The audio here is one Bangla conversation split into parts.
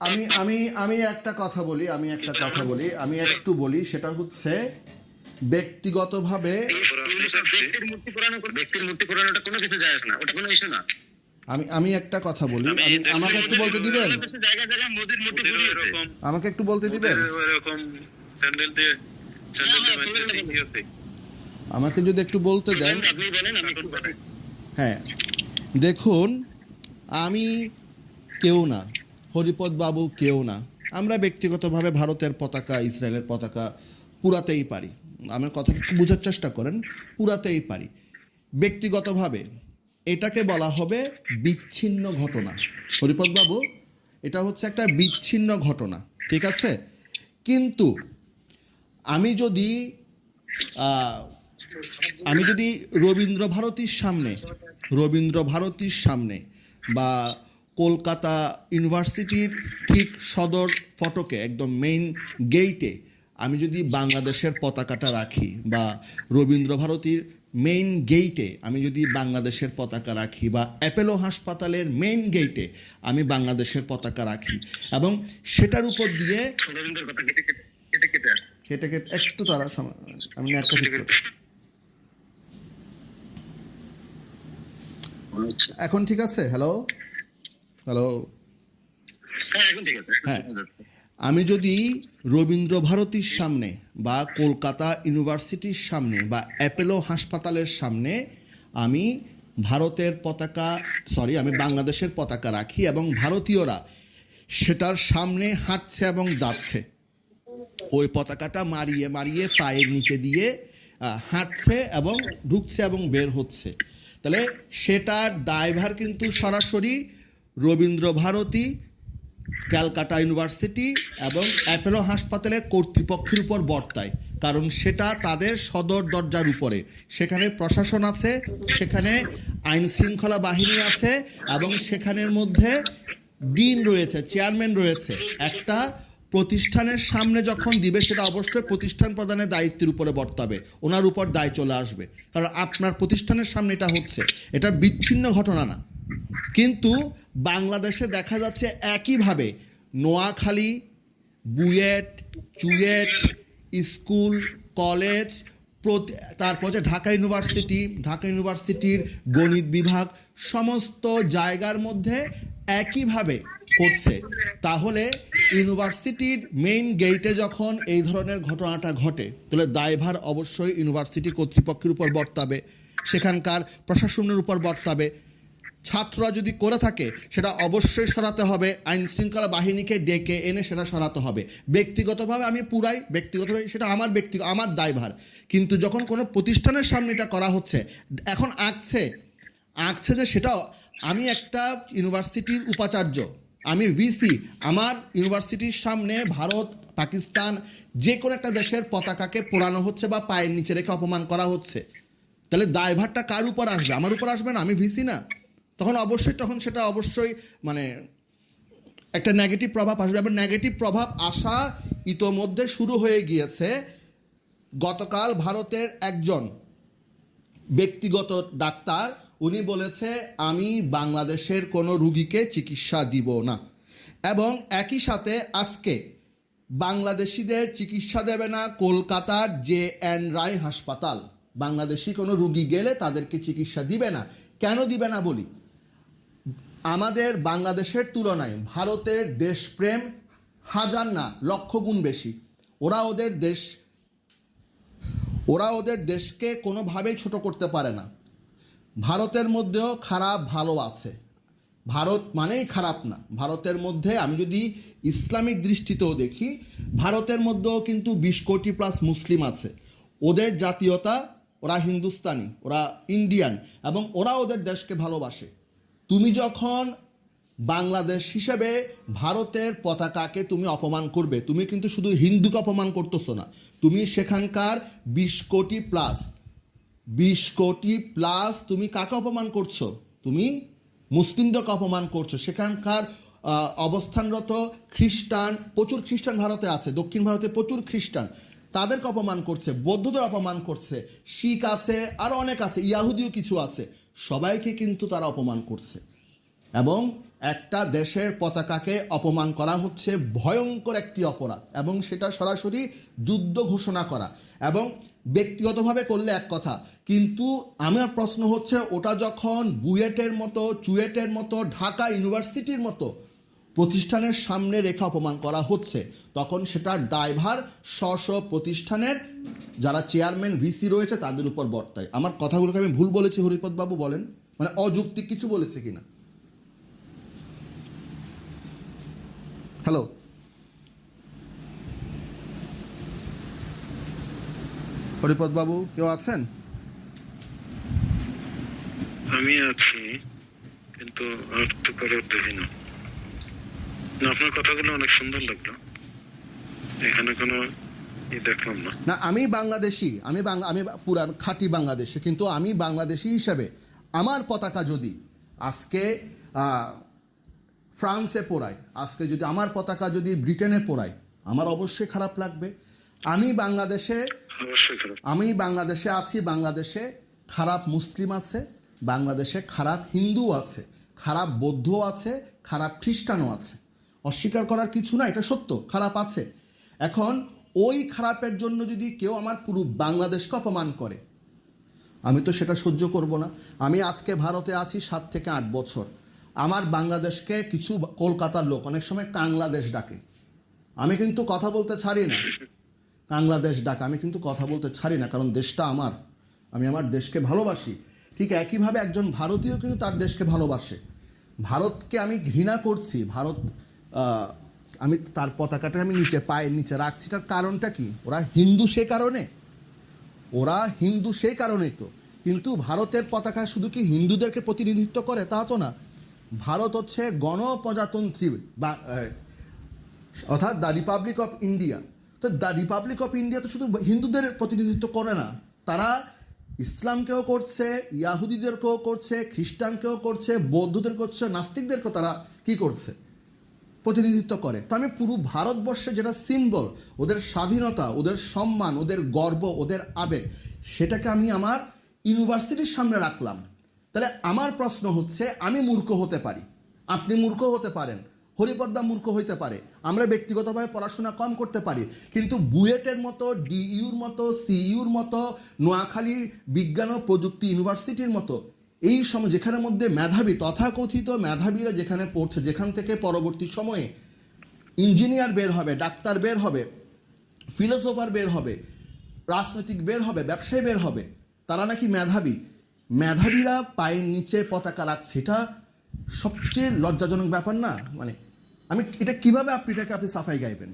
আমি আমি আমি একটা কথা বলি আমি একটা কথা বলি আমি একটু বলি সেটা হচ্ছে ব্যক্তিগতভাবে আমি আমি একটা কথা বলি আমাকে একটু বলতে দিবেন? আমাকে একটু বলতে দিবেন? আমাকে যদি একটু বলতে দেন। হ্যাঁ। দেখুন আমি কেউ না, হরিপদ বাবু কেউ না। আমরা ব্যক্তিগতভাবে ভারতের পতাকা, ইসরায়েলের পতাকা পুরাতেই পারি। আমার একটু বোঝার চেষ্টা করেন, পুরাতেই পারি। ব্যক্তিগতভাবে এটাকে বলা হবে বিচ্ছিন্ন ঘটনা। হরিপদ বাবু, এটা হচ্ছে একটা বিচ্ছিন্ন ঘটনা, ঠিক আছে? কিন্তু আমি যদি আমি যদি রবীন্দ্র ভারতীর সামনে রবীন্দ্র ভারতীর সামনে বা কলকাতা ইউনিভার্সিটির ঠিক সদর ফটকে একদম মেইন গেইটে আমি যদি বাংলাদেশের পতাকাটা রাখি বা রবীন্দ্র ভারতীর মেইন গেইটে আমি যদি বাংলাদেশের পতাকা রাখি বা অ্যাপেলো হাসপাতালের মেইন গেইটে আমি বাংলাদেশের পতাকা রাখি এবং সেটার উপর দিয়ে কেটে কেটে একটু তারা আমি একটা ঠিক করে- এখন ঠিক আছে? হ্যালো হ্যালো হ্যাঁ হ্যাঁ। আমি যদি রবীন্দ্র ভারতীর সামনে বা কলকাতা ইউনিভার্সিটির সামনে বা অ্যাপেলো হাসপাতালের সামনে আমি ভারতের পতাকা সরি আমি বাংলাদেশের পতাকা রাখি এবং ভারতীয়রা সেটার সামনে হাঁটছে এবং যাচ্ছে। ওই পতাকাটা মারিয়ে মারিয়ে পায়ের নিচে দিয়ে হাঁটছে এবং ঢুকছে এবং বের হচ্ছে। তাহলে সেটার দায়ভার কিন্তু সরাসরি রবীন্দ্র ভারতী ক্যালকাটা ইউনিভার্সিটি এবং অ্যাপেলো হাসপাতালে কর্তৃপক্ষের উপর বর্তায়। কারণ সেটা তাদের সদর দরজার উপরে। সেখানে প্রশাসন আছে, সেখানে আইন শৃঙ্খলা বাহিনী আছে এবং সেখানের মধ্যে ডিন রয়েছে, চেয়ারম্যান রয়েছে। একটা প্রতিষ্ঠানের সামনে যখন দিবে, সেটা অবশ্যই প্রতিষ্ঠান প্রদানের দায়িত্বের উপরে বর্তাবে। ওনার উপর দায় চলে আসবে। কারণ আপনার প্রতিষ্ঠানের সামনে এটা হচ্ছে। এটা বিচ্ছিন্ন ঘটনা না। কিন্তু বাংলাদেশে দেখা যাচ্ছে একইভাবে নোয়াখালী, বুয়েট, চুয়েট, স্কুল, কলেজ তারপর যে ঢাকা ইউনিভার্সিটি, ঢাকা ইউনিভার্সিটির গণিত বিভাগ, সমস্ত জায়গার মধ্যে একইভাবে করছে। তাহলে ইউনিভার্সিটির মেইন গেইটে যখন এই ধরনের ঘটনাটা ঘটে, তাহলে দায়ভার অবশ্যই ইউনিভার্সিটি কর্তৃপক্ষের উপর বর্তাবে, সেখানকার প্রশাসনের উপর বর্তাবে। ছাত্ররা যদি করে থাকে, সেটা অবশ্যই সরাতে হবে। আইন শৃঙ্খলা বাহিনীকে ডেকে এনে সেটা সরাতে হবে। ব্যক্তিগতভাবে আমি পুরাই, ব্যক্তিগতভাবে সেটা আমার ব্যক্তি, আমার দায়ভার। কিন্তু যখন কোনো প্রতিষ্ঠানের সামনে এটা করা হচ্ছে, এখন আঁকছে আঁকছে যে সেটা আমি একটা ইউনিভার্সিটির উপাচার্য, আমি ভিসি আমার ইউনিভার্সিটির সামনে ভারত, পাকিস্তান, যে কোনো একটা দেশের পতাকাকে পোড়ানো হচ্ছে বা পায়ের নিচে রেখে অপমান করা হচ্ছে। তাহলে দায়ভারটা কার উপর আসবে? আমার উপর আসবে না, আমি ভিসি না। তখন অবশ্যই, তখন সেটা অবশ্যই মানে একটা নেগেটিভ প্রভাব আসবে। এবং নেগেটিভ প্রভাব আসা ইতোমধ্যে শুরু হয়ে গিয়েছে গতকাল ভারতের একজন ব্যক্তিগত ডাক্তার, উনি বলেছে, আমি বাংলাদেশের কোনো রুগীকে চিকিৎসা দিব না। এবং একই সাথে আজকে বাংলাদেশিদের চিকিৎসা দেবে না কলকাতার জে এন রায় হাসপাতাল। বাংলাদেশি কোনো রুগী গেলে তাদেরকে চিকিৎসা দিবে না। কেন দিবে না বলি? আমাদের বাংলাদেশের তুলনায় ভারতের দেশপ্রেম হাজার না, লক্ষ গুণ বেশি। ওরা ওদের দেশ, ওরা ওদের দেশকে কোনোভাবেই ছোট করতে পারে না। ভারতের মধ্যেও খারাপ ভালো আছে। ভারত মানেই খারাপ না। ভারতের মধ্যে আমি যদি ইসলামিক দৃষ্টিতেও দেখি, ভারতের মধ্যেও কিন্তু বিশ কোটি প্লাস মুসলিম আছে। ওদের জাতীয়তা, ওরা হিন্দুস্তানি, ওরা ইন্ডিয়ান এবং ওরা ওদের দেশকে ভালোবাসে। তুমি যখন বাংলাদেশ হিসেবে ভারতের পতাকাকে তুমি অপমান করবে, তুমি কিন্তু শুধু হিন্দুকে অপমান করতেছো না, তুমি সেখানকার বিশ কোটি প্লাস বিশ কোটি প্লাস তুমি কাকে অপমান করছ? তুমি মুসলিমদেরকে অপমান করছ। সেখানকার অবস্থানরত খ্রিস্টান, প্রচুর খ্রিস্টান ভারতে আছে, দক্ষিণ ভারতে প্রচুর খ্রিস্টান, তাদেরকে অপমান করছে, বৌদ্ধদের অপমান করছে, শিখ আছে আরও অনেক আছে ইয়াহুদিও কিছু আছে। সবাইকে কিন্তু তারা অপমান করছে। এবং একটা দেশের পতাকাকে অপমান করা হচ্ছে ভয়ঙ্কর একটি অপরাধ এবং সেটা সরাসরি যুদ্ধ ঘোষণা করা। এবং ব্যক্তিগতভাবে করলে এক কথা, কিন্তু আমার প্রশ্ন হচ্ছে, ওটা যখন বুয়েটের মতো, চুয়েটের মতো, ঢাকা ইউনিভার্সিটির মতো প্রতিষ্ঠানের সামনে রেখা অপমান করা হচ্ছে। তখন সেটার দায়ভার স্ব স্ব প্রতিষ্ঠানের যারা চেয়ারম্যান ভিসি রয়েছে তাদের উপর বর্তায়। আমার কথাগুলোকে আমি ভুল বলেছি হরিপদ বাবু বলেন? মানে অযৌক্তিক কিছু বলেছে কিনা? হ্যালো হরিপদ বাবু কেউ আছেন? আমি আছি কিন্তু অর্থ করার দেখি না না, আপনার কথাগুলো অনেক সুন্দর লাগল। এখানে কোনো দেখলাম না। না আমি বাংলাদেশি আমি আমি পুরা খাঁটি বাংলাদেশি কিন্তু আমি বাংলাদেশি হিসাবে আমার পতাকা যদি আজকে ফ্রান্সে পোড়ায় আজকে যদি আমার পতাকা যদি ব্রিটেনে পোড়ায় আমার অবশ্যই খারাপ লাগবে। আমি বাংলাদেশে আমি বাংলাদেশে আছি বাংলাদেশে খারাপ মুসলিম আছে বাংলাদেশে খারাপ হিন্দু আছে খারাপ বৌদ্ধ আছে খারাপ খ্রিস্টানও আছে। অস্বীকার করার কিছু না, এটা সত্য, খারাপ আছে। এখন, ওই খারাপের জন্য যদি কেউ আমার পুরো বাংলাদেশকে অপমান করে, আমি তো সেটা সহ্য করব না। আমি আজকে ভারতে আছি সাত থেকে আট বছর। আমার বাংলাদেশকে কিছু কলকাতার লোক, অনেক সময় কাংলাদেশ ডাকে। আমি কিন্তু কথা বলতে ছাড়ি না। বাংলাদেশ ডাক, আমি কিন্তু কথা বলতে ছাড়ি না, কারণ দেশটা আমার। আমি আমার দেশকে ভালোবাসি। ঠিক একইভাবে একজন ভারতীয় কিন্তু তার দেশকে ভালোবাসে। ভারতকে আমি ঘৃণা করছি। ভারত আমি তার পতাকাটা আমি নিচে পায়ের নিচে রাখছি, তার কারণটা কি? ওরা হিন্দু সে কারণে। ওরা হিন্দু সে কারণেই তো। কিন্তু ভারতের পতাকা শুধু কি হিন্দুদেরকে প্রতিনিধিত্ব করে? তা তো না। ভারত হচ্ছে গণপ্রজাতন্ত্রী বা অর্থাৎ দ্য রিপাবলিক অফ ইন্ডিয়া। তো দ্য রিপাবলিক অফ ইন্ডিয়া তো শুধু হিন্দুদের প্রতিনিধিত্ব করে না। তারা ইসলামকেও করছে, ইয়াহুদিদেরকেও করছে, খ্রিস্টানকেও করছে বৌদ্ধদের করছে, নাস্তিকদেরকেও তারা কি করছে? প্রতিনিধিত্ব করে। তো আমি পুরো ভারতবর্ষে যেটা সিম্বল ওদের স্বাধীনতা, ওদের সম্মান, ওদের গর্ব, ওদের আবেগ, সেটাকে আমি আমার ইউনিভার্সিটির সামনে রাখলাম। তাহলে আমার প্রশ্ন হচ্ছে, আমি মূর্খ হতে পারি? আপনি মূর্খ হতে পারেন। হরিপদ্মা মূর্খ হইতে পারে। আমরা ব্যক্তিগতভাবে পড়াশোনা কম করতে পারি, কিন্তু বুয়েটের মতো, ডিইউর মতো, সিইউর মতো, নোয়াখালী বিজ্ঞান ও প্রযুক্তি ইউনিভার্সিটির মতো এই সময় যেখানে মধ্যে মেধাবী, তথাকথিত মেধাবীরা যেখানে পড়ছে, যেখান থেকে পরবর্তী সময়ে ইঞ্জিনিয়ার বের হবে, ডাক্তার বের হবে, ফিলোসোফার বের হবে, রাজনৈতিক বের হবে, ব্যবসায়ী বের হবে, তারা নাকি মেধাবী? মেধাবীরা পায়ের নিচে পতাকা রাখছে, এটা সবচেয়ে লজ্জাজনক ব্যাপার না? মানে আমি, এটা কীভাবে আপনি, এটাকে আপনি সাফাই গাইবেন?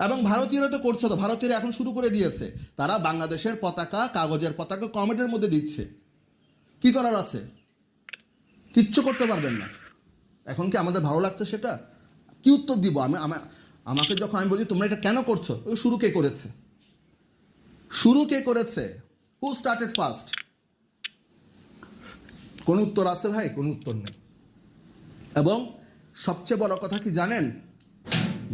এবং ভারতীয়রা তো করছে তো, ভারতীয়রা এখন শুরু করে দিয়েছে। তারা বাংলাদেশের পতাকা, কাগজের পতাকা কমেন্টের মধ্যে দিচ্ছে। কি করার আছে? কিচ্ছু করতে পারবেন না। এখন কি আমাদের ভালো লাগছে সেটা? কি উত্তর দিব? আমি আমা- আমাকে যখন আমি বলি, তোমরা এটা কেন করছ? ওই শুরু কে করেছে? শুরু কে করেছে? হু স্টার্টেড ফার্স্ট কোন উত্তর আছে ভাই? কোনো উত্তর নেই। এবং সবচেয়ে বড় কথা কি জানেন?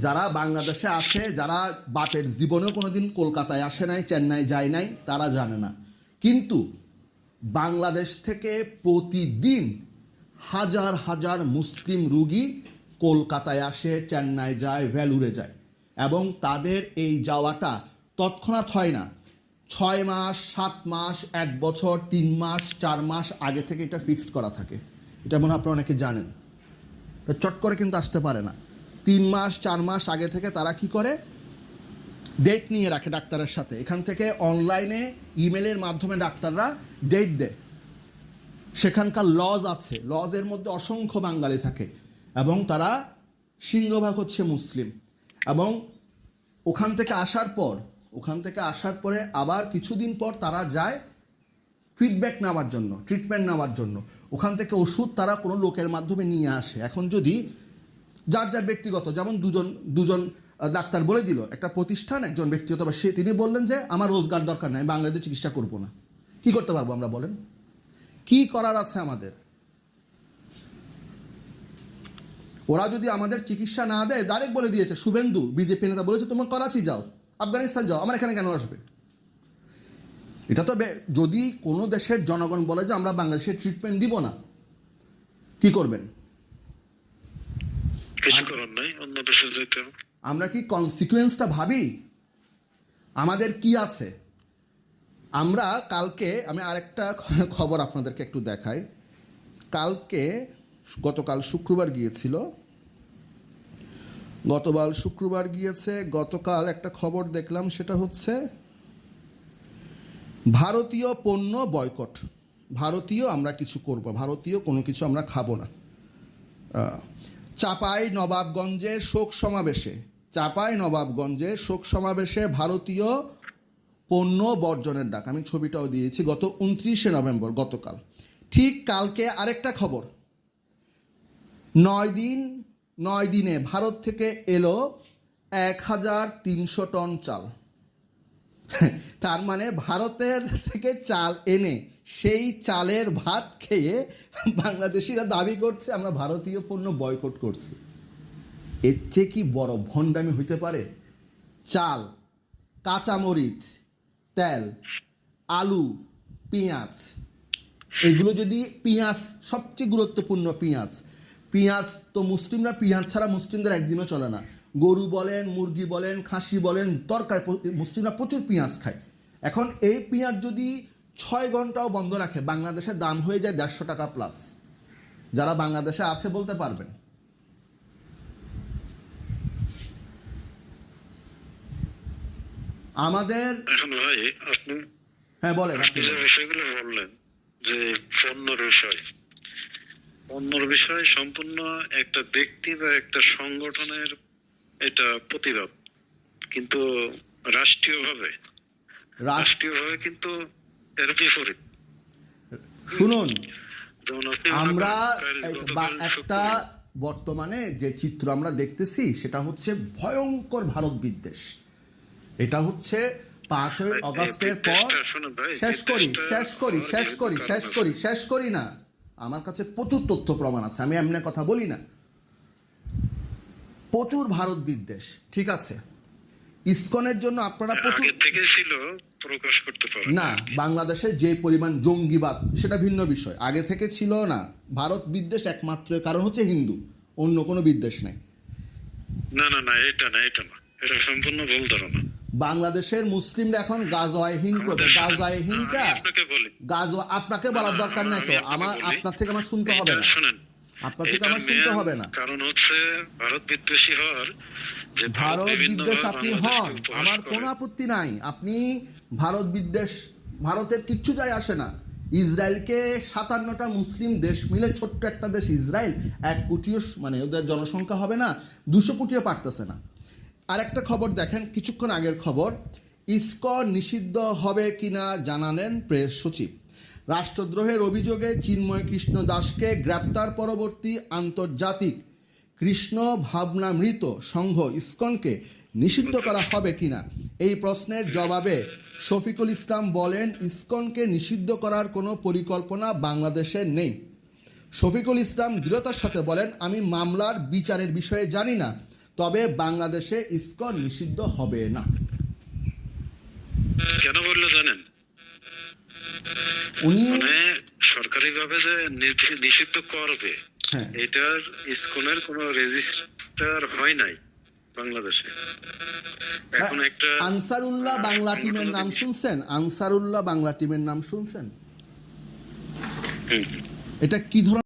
যারা বাংলাদেশে আছে, যারা বাপের জীবনেও কোনোদিন কলকাতায় আসে নাই, চেন্নাই যায় নাই, তারা জানে না। কিন্তু বাংলাদেশ থেকে প্রতিদিন হাজার হাজার মুসলিম রুগী কলকাতায় আসে, চেন্নাই যায়, ভ্যালুরে যায় এবং তাদের এই যাওয়াটা তৎক্ষণাৎ হয় না। ছয় মাস, সাত মাস, এক বছর, তিন মাস, চার মাস আগে থেকে এটা ফিক্সড করা থাকে। এটা মনে হয় আপনারা অনেকে জানেন। চট করে কিন্তু আসতে পারে না। তিন মাস, চার মাস আগে থেকে তারা কি করে? ডেট নিয়ে রাখে ডাক্তারের সাথে। এখান থেকে অনলাইনে ইমেলের মাধ্যমে ডাক্তাররা ডেট দেয়। সেখানকার লজ আছে। লজের মধ্যে অসংখ্য বাঙালি থাকে এবং তারা সিংহভাগ হচ্ছে মুসলিম। এবং ওখান থেকে আসার পর, ওখান থেকে আসার পরে আবার কিছুদিন পর তারা যায় ফিডব্যাক নেওয়ার জন্য ট্রিটমেন্ট নেওয়ার জন্য। ওখান থেকে ওষুধ তারা কোনো লোকের মাধ্যমে নিয়ে আসে। এখন যদি যার যার ব্যক্তিগত, যেমন দুজন দুজন ডাক্তার বলে দিল, একটা প্রতিষ্ঠান, একজন ব্যক্তিগত বা সে, তিনি বললেন যে, আমার রোজগার দরকার নাই বাংলাদেশে চিকিৎসা করব না। কি করতে পারব আমরা বলেন? কি করার আছে আমাদের? ওরা যদি আমাদের চিকিৎসা না দেয় ডাইরেক্ট বলে দিয়েছে, শুভেন্দু, বিজেপি নেতা বলেছে, তোমরা করাচি যাও, আফগানিস্তান যাও, আমার এখানে কেন আসবে? এটা তো যদি কোনো দেশের জনগণ বলে যে, আমরা বাংলাদেশের ট্রিটমেন্ট দিব না, কি করবেন? কিছু করার নাই অন্য দেশে যেতে আমরা কি কনসিকুয়েন্সটা ভাবি? আমাদের কি আছে? আমরা কালকে আমি আরেকটা খবর আপনাদেরকে একটু দেখাই। কালকে গতকাল শুক্রবার গিয়েছিল। গতকাল শুক্রবার গিয়েছে গতকাল একটা খবর দেখলাম সেটা হচ্ছে ভারতীয় পণ্য বয়কট। ভারতীয় আমরা কিছু করব ভারতীয় কোনো কিছু আমরা খাব না। চাপাই নবাবগঞ্জে শোক সমাবেশে, চাপাই নবাবগঞ্জে শোক সমাবেশে ভারতীয় পণ্য বর্জনের ডাক। আমি ছবিটাও দিয়েছি গত উনত্রিশে নভেম্বর, গতকাল। ঠিক কালকে আরেকটা খবর। নয় দিন, নয় দিনে ভারত থেকে এলো এক হাজার তিনশো টন চাল। তার মানে ভারতের থেকে চাল এনে সেই চালের ভাত খেয়ে বাংলাদেশিরা দাবি করছে, আমরা ভারতীয় পণ্য বয়কট করছি। এর চেয়ে কি বড় ভণ্ডামি হইতে পারে? চাল, কাঁচামরিচ, তেল, আলু, পেঁয়াজ। এগুলো যদি পেঁয়াজ, সবচেয়ে গুরুত্বপূর্ণ পেঁয়াজ। পেঁয়াজ তো মুসলিমরা, পেঁয়াজ ছাড়া মুসলিমদের একদিনও চলে না। গরু বলেন মুরগি বলেন খাসি বলেন তরকারি প- মুসলিমরা প্রচুর পেঁয়াজ খায়। এখন এই পেঁয়াজ যদি ছয় ঘন্টাও বন্ধ রাখে বাংলাদেশের দাম হয়ে যায় দেড়শো টাকা প্লাস যারা বাংলাদেশে আছে বলতে পারবেন। আমাদের ভাই আপনি হ্যাঁ বলেন আপনি আপনি যে বিষয়গুলো বললেন যে পণ্যর বিষয়। পণ্যর বিষয় সম্পূর্ণ একটা ব্যক্তি বা একটা সংগঠনের এটা প্রতিবাদ কিন্তু রাষ্ট্রীয়ভাবে রাষ্ট্র রাষ্ট্রীয়ভাবে কিন্তু এর বিপরীত। শুনুন আমরা একটা বর্তমানে যে চিত্র আমরা দেখতেছি সেটা হচ্ছে ভয়ঙ্কর ভারত বিদ্বেষ। এটা হচ্ছে পাঁচই অগস্টের পর শেষ করি শেষ করি শেষ করি শেষ করি শেষ করি না। আমার কাছে প্রচুর তথ্য প্রমাণ আছে আমি এমনি কথা বলি না। প্রচুর ভারত বিদ্বেষ ঠিক আছে? ইসকনের জন্য আপনারা প্রচুর থেকে ছিল প্রকাশ করতে পারে না বাংলাদেশে যে পরিমাণ জঙ্গিবাদ সেটা ভিন্ন বিষয়। আগে থেকে ছিল না। ভারত বিদ্বেষ একমাত্র কারণ হচ্ছে হিন্দু। অন্য কোনো বিদ্বেষ নেই। না না না এটা না এটা না। এটা সম্পূর্ণ ভুল ধারণা। বাংলাদেশের মুসলিমরা এখন গাজওয়াহিন করবে গাজওয়াহিনটা গাজওয়া আপনাকে বলার দরকার নাই তো। আমার আপনার থেকে আমার শুনতে হবে না। শুনেন আপনার থেকে আমার শুনতে হবে না। কারণ হচ্ছে ভারত বিদ্বেষী হওয়ার যে ভারত বিদ্বেষ আপনি হন আমার। কোনো আপত্তি নাই। আপনি ভারত বিদ্বেষ ভারতের কিচ্ছু যায় আসে না। ইসরায়েলকে সাতান্নটা মুসলিম দেশ মিলে ছোট্ট একটা দেশ ইসরায়েল এক কোটিও মানে ওদের জনসংখ্যা হবে না দুশো কোটিও পারতেছে না। আর একটা খবর দেখেন কিছুক্ষণ আগের খবর। ইসকন নিষিদ্ধ হবে কিনা জানালেন প্রেস সচিব। রাষ্ট্রদ্রোহের অভিযোগে চিন্ময় কৃষ্ণ দাসকে গ্রেপ্তার পরবর্তী আন্তর্জাতিক কৃষ্ণ ভাবনামৃত সংঘ ইস্কনকে নিষিদ্ধ করা হবে কিনা? এই প্রশ্নের জবাবে শফিকুল ইসলাম বলেন, ইসকনকে নিষিদ্ধ করার কোনো পরিকল্পনা বাংলাদেশে নেই। শফিকুল ইসলাম দৃঢ়তার সাথে বলেন, আমি মামলার বিচারের বিষয়ে জানি না, তবে বাংলাদেশে ইসকন নিষিদ্ধ হবে না। কেন বলল জানেন? উনি সরকারিভাবে যে নিষিদ্ধ করবে হ্যাঁ। এটার ইসকনের কোনো রেজিস্টার হয় নাই বাংলাদেশে। এখন একটা আনসারুল্লাহ বাংলা টিমের নাম শুনছেন? আনসারুল্লাহ বাংলা টিমের নাম শুনছেন? এটা কি ধরনের